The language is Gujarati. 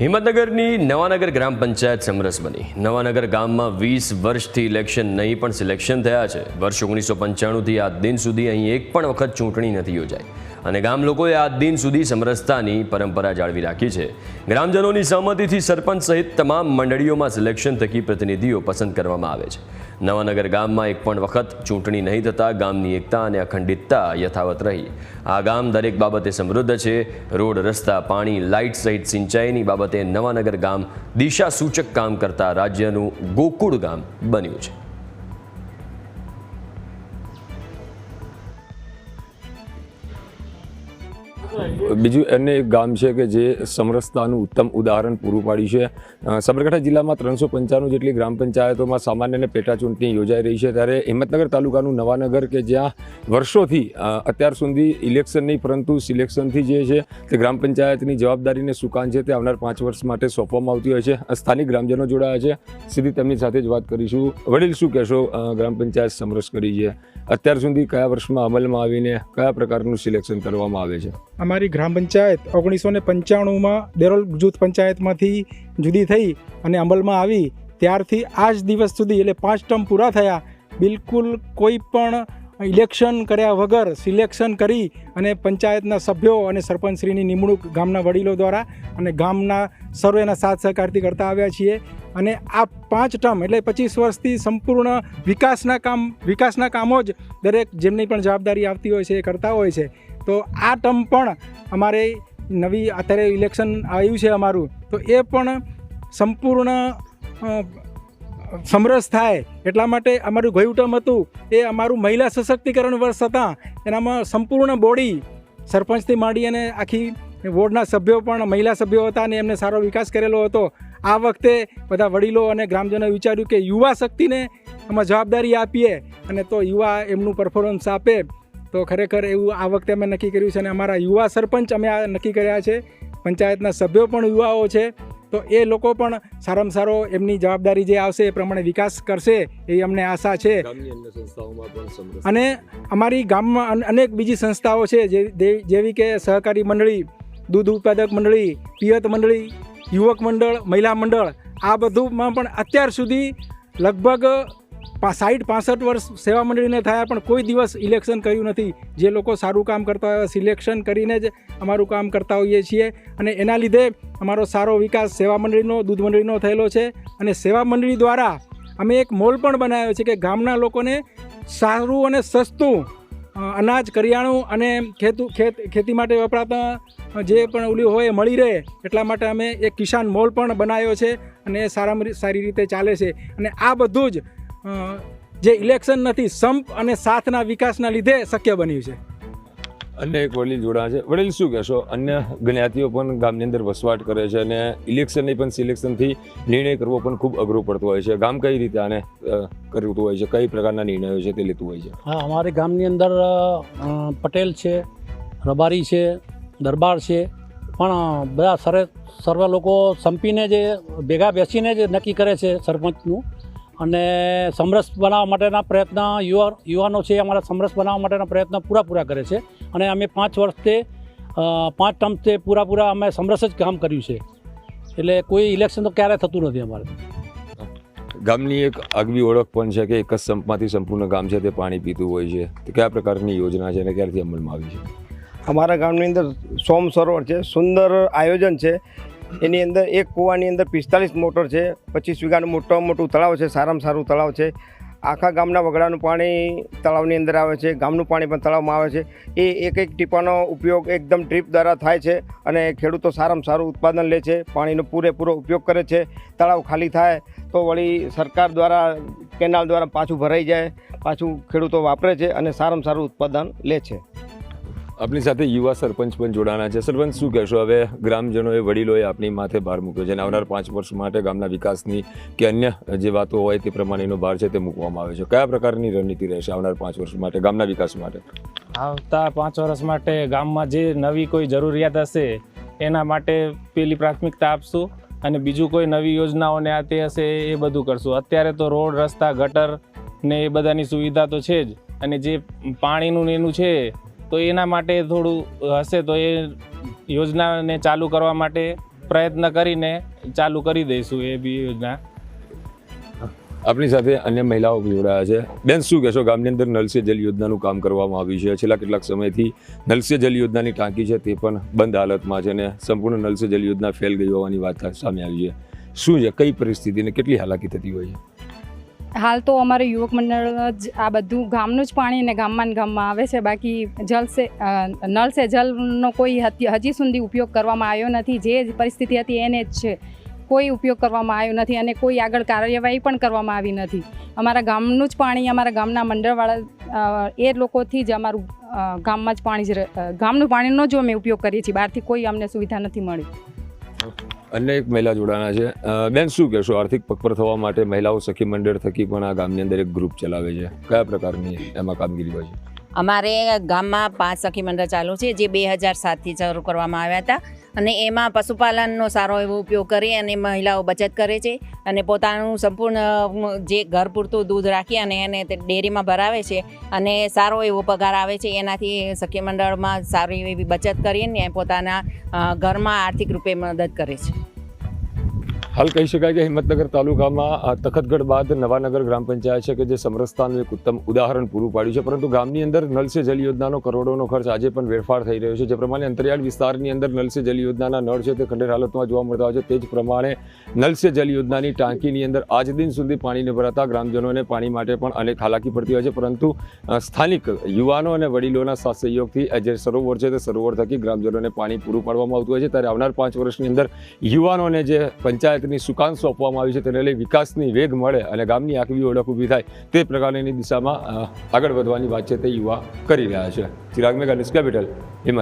હિંમતનગરની નવાનગર ગ્રામ પંચાયત સમરસ બની. નવાનગર ગામમાં વીસ વર્ષથી ઇલેક્શન નહીં, પણ સિલેક્શન થયા છે. વર્ષ ઓગણીસો પંચાણુંથી આ દિન સુધી અહીં એક પણ વખત ચૂંટણી નથી યોજાઈ. અને ગામ લોકોએ આ દિન સુધી સમરસતાની પરંપરા જાળવી રાખી છે. ગ્રામજનોની સહમતિથી સરપંચ સહિત તમામ મંડળીઓમાં સિલેક્શન થકી પ્રતિનિધિઓ પસંદ કરવામાં આવે છે. નવાનગર ગામમાં એક પણ વખત ચૂંટણી નહીં થતાં ગામની એકતા અને અખંડિતતા યથાવત રહી. આ ગામ દરેક બાબતે સમૃદ્ધ છે. રોડ, રસ્તા, પાણી, લાઇટ સહિત સિંચાઈની બાબતે નવાનગર ગામ દિશા સૂચક કામ કરતા રાજ્યનું ગોકુળ ગામ બન્યું છે. બીજું એને એક ગામ છે કે જે સમરસતાનું ઉત્તમ ઉદાહરણ પૂરું પાડ્યું છે. સાબરકાંઠા જિલ્લામાં ત્રણસો પંચાણું જેટલી ગ્રામ પંચાયતોમાં સામાન્ય અને પેટા ચૂંટણી યોજાઈ રહી છે. ત્યારે હિંમતનગર તાલુકાનું નવાનગર કે જ્યાં વર્ષોથી અત્યાર સુધી ઇલેક્શન નહીં, પરંતુ સિલેક્શનથી જે છે તે ગ્રામ પંચાયતની જવાબદારીને સુકાન છે તે આવનાર પાંચ વર્ષ માટે સોંપવામાં આવતી હોય છે. સ્થાનિક ગ્રામજનો જોડાયા છે. સીધી તેમની સાથે જ વાત કરીશું. વડીલ શું કહેશો ગ્રામ પંચાયત સમરસ કરી છે? અત્યાર સુધી કયા વર્ષમાં અમલમાં આવીને કયા પ્રકારનું સિલેક્શન કરવામાં આવે છે? અમારી ગ્રામ પંચાયત ઓગણીસો ને પંચાણુંમાં દેરોલ જૂથ પંચાયતમાંથી જુદી થઈ અને અમલમાં આવી. ત્યારથી આ જ દિવસ સુધી એટલે પાંચ ટર્મ પૂરા થયા. બિલકુલ કોઈ પણ ઇલેક્શન કર્યા વગર સિલેક્શન કરી અને પંચાયતના સભ્યો અને સરપંચશ્રીની નિમણૂક ગામના વડીલો દ્વારા અને ગામના સર્વેના સાથ સહકારથી કરતા આવ્યા છીએ. અને આ પાંચ ટર્મ એટલે પચીસ વર્ષથી સંપૂર્ણ વિકાસના કામ, વિકાસના કામો જ દરેક જેમની પણ જવાબદારી આવતી હોય છે એ કરતા હોય છે. તો આ ટર્મ પણ અમારે નવી અત્યારે ઇલેક્શન આવ્યું છે અમારું, તો એ પણ સંપૂર્ણ સમરસ થાય એટલા માટે અમારું ગયું ટર્મ હતું એ અમારું મહિલા સશક્તિકરણ વર્ષ હતા, એનામાં સંપૂર્ણ બોડી સરપંચથી માંડી અને આખી વોર્ડના સભ્યો પણ મહિલા સભ્યો હતા અને એમને સારો વિકાસ કરેલો હતો. આ વખતે બધા વડીલો અને ગ્રામજનોએ વિચાર્યું કે યુવા શક્તિને આમાં જવાબદારી આપીએ અને તો યુવા એમનું પરફોર્મન્સ આપે. તો ખરેખર એવું આ વખતે અમે નક્કી કર્યું છે અને અમારા યુવા સરપંચ અમે આ નક્કી કર્યા છે. પંચાયતના સભ્યો પણ યુવાઓ છે. તો એ લોકો પણ સારામાં સારો એમની જવાબદારી જે આવશે એ પ્રમાણે વિકાસ કરશે એવી અમને આશા છે. અને અમારી ગામમાં અન- અનેક બીજી સંસ્થાઓ છે જેવી કે સહકારી મંડળી દૂધ ઉત્પાદક મંડળી પિયત મંડળી યુવક મંડળ મહિલા મંડળ આ બધુંમાં પણ અત્યાર સુધી લગભગ સાઠ પાસઠ વર્ષ સેવા મંડળીને થયા, પણ કોઈ દિવસ ઇલેક્શન કર્યું નથી. જે લોકો સારું કામ કરતા હોય સિલેક્શન કરીને જ અમારું કામ કરતા હોઈએ છીએ. અને એના લીધે અમારો સારો વિકાસ સેવા મંડળીનો, દૂધ મંડળીનો થયેલો છે. અને સેવા મંડળી દ્વારા અમે એક મોલ પણ બનાવ્યો છે કે ગામના લોકોને સારું અને સસ્તું અનાજ, કરિયાણું અને ખેતુ, ખેત, ખેતી માટે વપરાતા જે પણ ઓલી હોય મળી રહે. એટલા માટે અમે એક કિસાન મોલ પણ બનાવ્યો છે અને એ સારા સારી રીતે ચાલે છે. અને આ બધું જ જે ઇલેક્શન નથી સંપ અને સાથના વિકાસના લીધે શક્ય બન્યું છે. અન્ય એક વડીલ જોડાણ છે. વડીલ શું કહેશો? અન્ય જ્ઞાતિઓ પણ ગામની અંદર વસવાટ કરે છે અને ઇલેક્શનની પણ સિલેક્શનથી નિર્ણય કરવો પણ ખૂબ અઘરો પડતો હોય છે. ગામ કઈ રીતે આને કરતું હોય છે? કઈ પ્રકારના નિર્ણયો છે તે લેતું હોય છે? હા અમારે ગામની અંદર પટેલ છે રબારી છે દરબાર છે. પણ બધા સરે સર્વ લોકો સંપીને જે ભેગા બેસીને જ નક્કી કરે છે સરપંચનું. અને સમરસ બનાવવા માટેના પ્રયત્ન યુવા યુવાનો છે અમારા સમરસ બનાવવા માટેના પ્રયત્ન પૂરા પૂરા કરે છે. અને અમે પાંચ વર્ષથી પાંચ ટર્મથી પૂરા પૂરા અમે સમરસ જ કામ કર્યું છે. એટલે કોઈ ઇલેક્શન તો ક્યારેય થતું નથી અમારે. ગામની એક આગવી ઓળખ પણ છે કે એક જ સંપમાંથી સંપૂર્ણ ગામ છે તે પાણી પીતું હોય છે. તો કયા પ્રકારની યોજના છે અને ક્યારથી અમલમાં આવી છે? અમારા ગામની અંદર સોમ સરોવર છે. સુંદર આયોજન છે. એની અંદર એક કૂવાની અંદર પિસ્તાલીસ મોટર છે, પચીસ વીઘાનું મોટામાં મોટું તળાવ છે, સારામાં સારું તળાવ છે. આખા ગામના વગડાનું પાણી તળાવની અંદર આવે છે, ગામનું પાણી પણ તળાવમાં આવે છે. એ એક એક ટીપાનો ઉપયોગ એકદમ ડ્રીપ દ્વારા થાય છે અને ખેડૂતો સારામાં સારું ઉત્પાદન લે છે, પાણીનો પૂરેપૂરો ઉપયોગ કરે છે. તળાવ ખાલી થાય તો વળી સરકાર દ્વારા, કેનાલ દ્વારા પાછું ભરાઈ જાય, પાછું ખેડૂતો વાપરે છે અને સારામાં સારું ઉત્પાદન લે છે. આપણી સાથે યુવા સરપંચ પણ જોડાના છે. સરપંચ, શું કહેશો? હવે ગ્રામજનોએ વડીલોએ આપણી માથે ભાર મૂક્યો છે અને આવનાર પાંચ વર્ષ માટે ગામના વિકાસની કે અન્ય જે વાતો હોય તે પ્રમાણેનો ભાર છે તે મૂકવામાં આવે છે. કયા પ્રકારની રણનીતિ રહેશે આવનાર પાંચ વર્ષ માટે ગામના વિકાસ માટે? આવતા પાંચ વર્ષ માટે ગામમાં જે નવી કોઈ જરૂરિયાત હશે, એના માટે પેલી પ્રાથમિકતા આપશું અને બીજું કોઈ નવી યોજનાઓને આ તે હશે એ બધું કરશું. અત્યારે તો રોડ, રસ્તા, ગટર ને એ બધાની સુવિધા તો છે જ અને જે પાણીનું ને એનું છે તો એના માટે થોડું હશે તો એ યોજનાને ચાલુ કરવા માટે પ્રયત્ન કરીને ચાલુ કરી દઈશું એ બી યોજના. આપણી સાથે અન્ય મહિલાઓ જોડાયા છે. બેન, શું કહેશો? ગામની અંદર નલસે જલ યોજનાનું કામ કરવામાં આવ્યું છે. છેલ્લા કેટલાક સમયથી નલસે જલ યોજનાની ટાંકી છે તે પણ બંધ હાલતમાં છે અને સંપૂર્ણ નલસે જલ યોજના ફેલ ગઈ હોવાની વાત સામે આવી છે. શું છે? કઈ પરિસ્થિતિ અને કેટલી હાલાકી થતી હોય છે? હાલ તો અમારે યુવક મંડળ જ આ બધું ગામનું જ પાણી ને ગામમાં ગામમાં આવે છે. બાકી જલ સે નળ સે જલનો કોઈ હજી સુધી ઉપયોગ કરવામાં આવ્યો નથી. જે પરિસ્થિતિ હતી એને જ છે. કોઈ ઉપયોગ કરવામાં આવ્યો નથી અને કોઈ આગળ કાર્યવાહી પણ કરવામાં આવી નથી. અમારા ગામનું જ પાણી, અમારા ગામના મંડળવાળા એ લોકોથી જ અમારું ગામમાં જ પાણી જ ગામનું પાણીનો જ અમે ઉપયોગ કરીએ છીએ. બહારથી કોઈ અમને સુવિધા નથી મળી. અન્ય એક મહિલા જોડાણા છે. બેન, શું કહેશો? આર્થિક પગભર થવા માટે મહિલાઓ સખી મંડળ થકી પણ આ ગામની અંદર એક ગ્રુપ ચલાવે છે. કયા પ્રકારની એમાં કામગીરી હોય છે? અમારે ગામમાં પાંચ સખી મંડળ ચાલુ છે, જે બે હજાર સાતથી શરૂ કરવામાં આવ્યા હતા. અને એમાં પશુપાલનનો સારો એવો ઉપયોગ કરી અને મહિલાઓ બચત કરે છે અને પોતાનું સંપૂર્ણ જે ઘર પૂરતું દૂધ રાખી અને એને ડેરીમાં ભરાવે છે અને સારો એવો પગાર આવે છે. એનાથી સખી મંડળમાં સારી એવી બચત કરીને પોતાના ઘરમાં આર્થિક રૂપે મદદ કરે છે. હાલ કહી શકાય કે હિંમતનગર તાલુકામાં તખતગઢ બાદ નવાનગર ગ્રામ પંચાયત છે કે જે સમરસ્તાનું એક ઉત્તમ ઉદાહરણ પૂરું પાડ્યું છે. પરંતુ ગામની અંદર નલ જલ યોજનાનો કરોડોનો ખર્ચ આજે પણ વેરફાર થઈ રહ્યો છે. જે પ્રમાણે અંતરિયાળ વિસ્તારની અંદર નલ જલ યોજનાના નળ છે તે ખંડેર હાલતમાં જોવા મળતા હોય છે. તે જ પ્રમાણે નલ સે જલ યોજનાની ટાંકીની અંદર આજ દિન સુધી પાણી ન ભરાતા ગ્રામજનોને પાણી માટે પણ અનેક હાલાકી પડતી હોય છે. પરંતુ સ્થાનિક યુવાનો અને વડીલોના સાથ સહયોગથી જે સરોવર છે તે સરોવર થકી ગ્રામજનોને પાણી પૂરું પાડવામાં આવતું હોય છે. ત્યારે આવનાર પાંચ વર્ષની અંદર યુવાનોને જે પંચાયતની સુકાન સોંપવામાં આવી છે. તેને લઈ વિકાસની વેગ મળે અને ગામની આગવી ઓળખ ઊભી થાય તે પ્રકારની દિશામાં આગળ વધવાની વાત છે તે યુવા કરી રહ્યા છે. ચિરાગ ન્યૂઝ કેપિટલ હિંમત